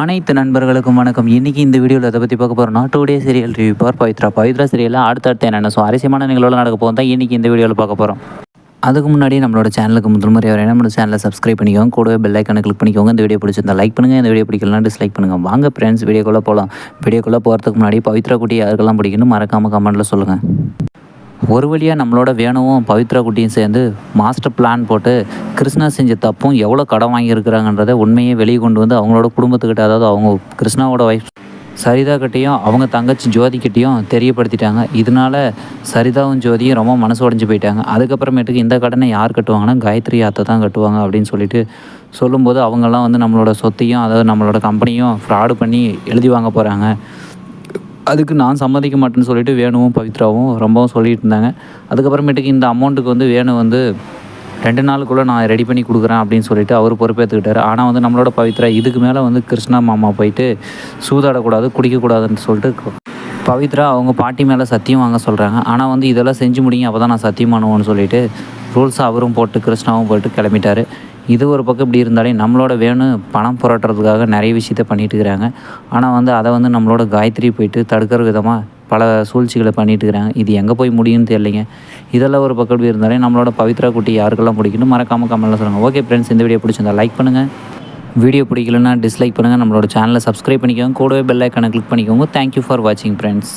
அனைத்து நண்பர்களுக்கும் வணக்கம். இன்றைக்கி இந்த வீடியோவில் அதை பற்றி பார்க்க போகிறோம் day serial review for Pavithra Pavithra சீரியலில் அடுத்தடுத்த என்னென்ன ஸோ அரிசியமான நிகழ்வுகள் நடக்க போகும் தான் இன்றைக்கி இந்த வீடியோவில் பார்க்க போகிறோம் அதுக்கு முன்னாடி நம்மளோட சேனலுக்கு முதல் முறை வரையும் நம்மளோட சேனலை சப்ஸ்கிரைப் பண்ணிக்கோங்க. கூடவே பெல் ஐக்கனை கிளிக் பண்ணிக்கோங்க. இந்த வீடியோ பிடிச்சிருந்தா லைக் பண்ணுங்கள் இந்த வீடியோ பிடிக்கலாம் டிஸ்லைக் பண்ணுங்கள் வாங்க ஃப்ரெண்ட்ஸ் வீடியோக்குள்ளே போகலாம் வீடியோக்குள்ளே போகிறதுக்கு முன்னாடி பவித்ரா குட்டி யாருக்கெல்லாம் பிடிக்கணும் மறக்காமல் கமெண்ட்டில் சொல்லுங்கள் ஒரு வழியாக நம்மளோட வேணுவும் பவித்ரா குட்டியும் சேர்ந்து மாஸ்டர் பிளான் போட்டு கிருஷ்ணா செஞ்ச தப்பும் எவ்வளோ கடன் வாங்கியிருக்கிறாங்கன்றதை உண்மையை வெளியே கொண்டு வந்து அவங்களோட குடும்பத்துக்கிட்ட அதாவது அவங்க கிருஷ்ணாவோட ஒய்ஃப் சரிதா கிட்டேயும் அவங்க தங்கச்சி ஜோதி கிட்டேயும் தெரியப்படுத்திட்டாங்க. இதனால சரிதாவும் ஜோதியும் ரொம்ப மனசு உடஞ்சி போயிட்டாங்க. அதுக்கப்புறமேட்டுக்கு இந்த கடனை யார் கட்டுவாங்கன்னா காயத்ரி அத்தை தான் கட்டுவாங்க அப்படின்னு சொல்லிட்டு சொல்லும்போது அவங்கெல்லாம் வந்து நம்மளோட சொத்தையும் அதாவது நம்மளோட கம்பெனியும் ஃப்ராடு பண்ணி எழுதி வாங்க போகிறாங்க அதுக்கு நான் சம்மதிக்க மாட்டேன்னு சொல்லிட்டு வேணுவும் பவித்ராவும் ரொம்பவும் சொல்லிட்டு இருந்தாங்க. அதுக்கப்புறமேட்டுக்கு இந்த அமௌண்ட்டுக்கு வந்து வேணு வந்து ரெண்டு நாளுக்குள்ளே நான் ரெடி பண்ணி கொடுக்குறேன் அப்படின்னு சொல்லிட்டு அவர் பொறுப்பேற்றுக்கிட்டார் ஆனால் வந்து நம்மளோட பவித்ரா இதுக்கு மேலே வந்து கிருஷ்ணா மாமா போயிட்டு சூதாடக்கூடாது குடிக்கக்கூடாதுன்னு சொல்லிட்டு பவித்ரா அவங்க பாட்டி மேலே சத்தியம் வாங்க சொல்கிறாங்க ஆனால் வந்து இதெல்லாம் செஞ்சு முடியும் அப்போ தான் நான் சத்தியம் பண்ணுவோன்னு சொல்லிட்டு ரூல்ஸ் அவரும் போட்டு கிருஷ்ணாவும் போட்டு கிளம்பிட்டாரு. இது ஒரு பக்கம் இப்படி இருந்தாலே நம்மளோட வேணும் பணம் புரட்டுறதுக்காக நிறைய விஷயத்த பண்ணிட்டு இருக்கிறாங்க. ஆனால் வந்து அதை வந்து நம்மளோட காயத்ரி போயிட்டு தடுக்கிற விதமாக பல சூழ்ச்சிகளை பண்ணிட்டு இருக்கிறாங்க. இது எங்கே போய் முடியும்னு தெரியலைங்க. இதெல்லாம் ஒரு பக்கம் இப்படி இருந்தாலே நம்மளோட பவித்ரா குட்டி யாருக்கெல்லாம் பிடிக்கணும் மறக்காமல் கமெண்ட்டில் சொல்லுங்கள் ஓகே ஃப்ரெண்ட்ஸ் இந்த வீடியோ பிடிச்சிருந்தா லைக் பண்ணுங்கள் வீடியோ பிடிக்கலன்னா டிஸ்லைக் பண்ணுங்கள் நம்மளோட சேனலை சப்ஸ்கிரைப் பண்ணிக்கோங்க. கூடவே பெல் ஐக்கானை கிளிக் பண்ணிக்கோங்க. தேங்க்யூ ஃபார் வாட்சிங் ஃப்ரெண்ட்ஸ்